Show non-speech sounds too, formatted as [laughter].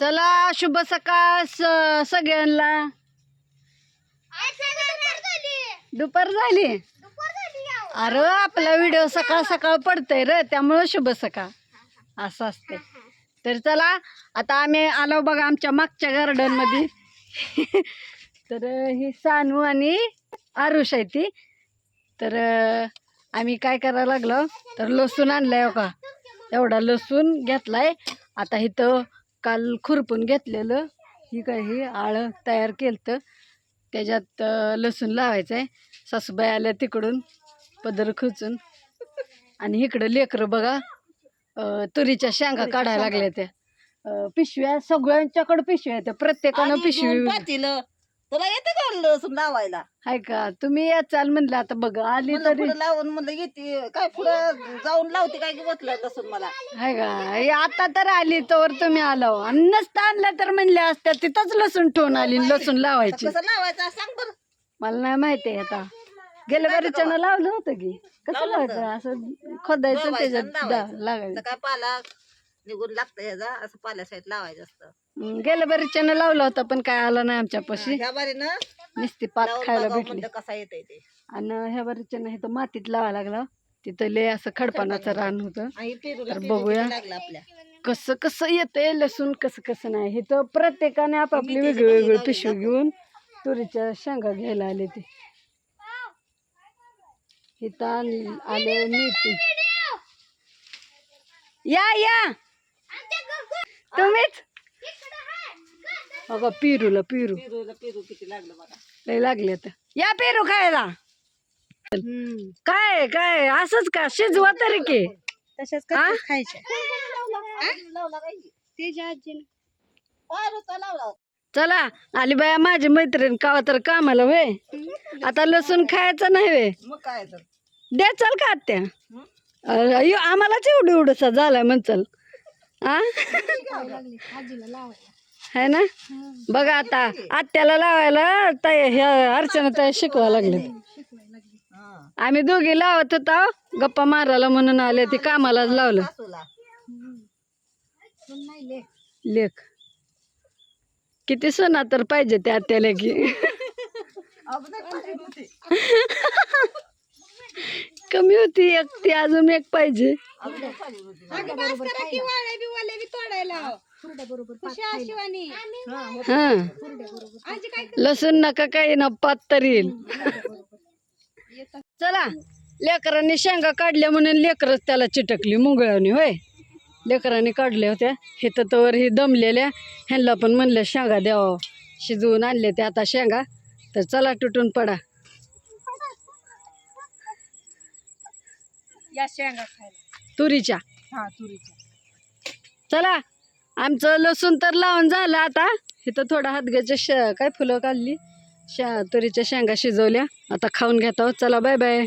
चला शुभ सकाळ स- सगळ्यांना. दुपार झाली. अरे आपला व्हिडिओ सकाळ सकाळ पडतोय र त्यामुळं शुभ सकाळ. असं असते तर चला आता आम्ही आलो बघा आमच्या मागच्या गार्डनमध्ये तर ही सानू आणि आरुष आहे ती. तर आम्ही काय करायला लागलो? तर लसूण आणलाय हो का एवढा लसूण घेतलाय. आता इथं काल खुरपून घेतलेलं. ही काय ही आळं तयार केलं त्याच्यात अं, लसूण लावायचं आहे सासूबाई आल्या तिकडून पदर खुचून. आणि इकडं लेकरं बघा तुरीच्या शेंगा काढायला लागल्या त्या. पिशव्या सगळ्यांच्याकडे पिशव्या आहेत. प्रत्येकानं पिशवी पातील. तुला येते का लसूण लावायला? हाय का? तुम्ही याचाल म्हणलं आता बघा आली म्हणलं तरी. पुढं लावून म्हणलं येते. काय पुढं जाऊन लावते काय की बसलं लसूण मला. हाय का? हे आता तर आली तर तुम्ही आलो. आणि नसतं आणलं तर म्हणल्या असत्या तिथंच लसूण ठेवून आली लसूण लावायची. कसं लावायचं सांग बरं. मला नाही माहिती आता. गेल्या बरीच्यानं लावलं होतं की. कसं. लावायचं? असं खोदायचं लावायचं आणि त्याच्यात लावायचं. दा- लागायचं. तर काय पाला निघून लागतं ह्याचा असं पाल्या साईड लावायचं असतं. हं, गेल्या बरीच्यानं लावलं होतं पण काय आलं नाही आमच्यापाशी ह्या बारीनं नुसती पात लावून खायला बघावं भेटली. म्हणलं कसा येतंय ते. आणि ह्या बरीच्यानं इथं मातीत लावा लागला. तिथं लय असं खडपानाचं रान होतं. आणि पेरूला तर पेरू बघूया. किती लागलं आपल्या? कसं कसं येतंय लसूण कसं कसं नाही. हे तर प्रत्येकाने आपापली वेगळी वेगळी पिशवी घेऊन तुरीच्या शेंगा घ्यायला आले ते. इथं आण- आले मेथी. या या. तुम्हीच? अगं पेरूला पेरू. पेरूला पेरू किती लागलं बघा. लय लागले तर या पेरू खायला. काय काय असंच का? शिजवा तरी की. तशाच? खायच्या. चला आली बाया माझी मैत्रीण. कावा तर कामाला वे आता लसूण खायचं नाही वे मग काय तर. द्या चल का आत्या? यो, आम्हालाच एवढं एवढंसा झालाय म्हणचल. आ? है ना? बघा आता आत्याला लावायला ताई ह्या अर्चना ताई शिकवा लागले. हा आम्ही दोघी लावत होता गप्पा मारायला म्हणून आले ते कामालाच लावलं. लेख. किती सणा तर पाहिजे त्या आत्याला की. [laughs] कमी होती एक ती अजून एक पाहिजे हा. लसूण नका काही ना पात तरी येईल. चला लेकरांनी शेंगा काढल्या म्हणून लेकरच त्याला चिटकली मुंगळावणी होय? लेकरांनी काढल्या होत्या. हे तर ही दमलेल्या ह्यांना पण म्हणल्या शेंगा द्यावं. शिजवून आणले ते आता शेंगा. तर चला तुटून पडा. या शेंगा खायला. तुरीच्या? हा तुरीच्या. चला आमचं लसूण तर लावून झालं आता. इथं थोडं हातग्याच्या श काय फुलं काढली? शा तुरीच्या शेंगा शिजवल्या. आता खाऊन घेतो चला बाय बाय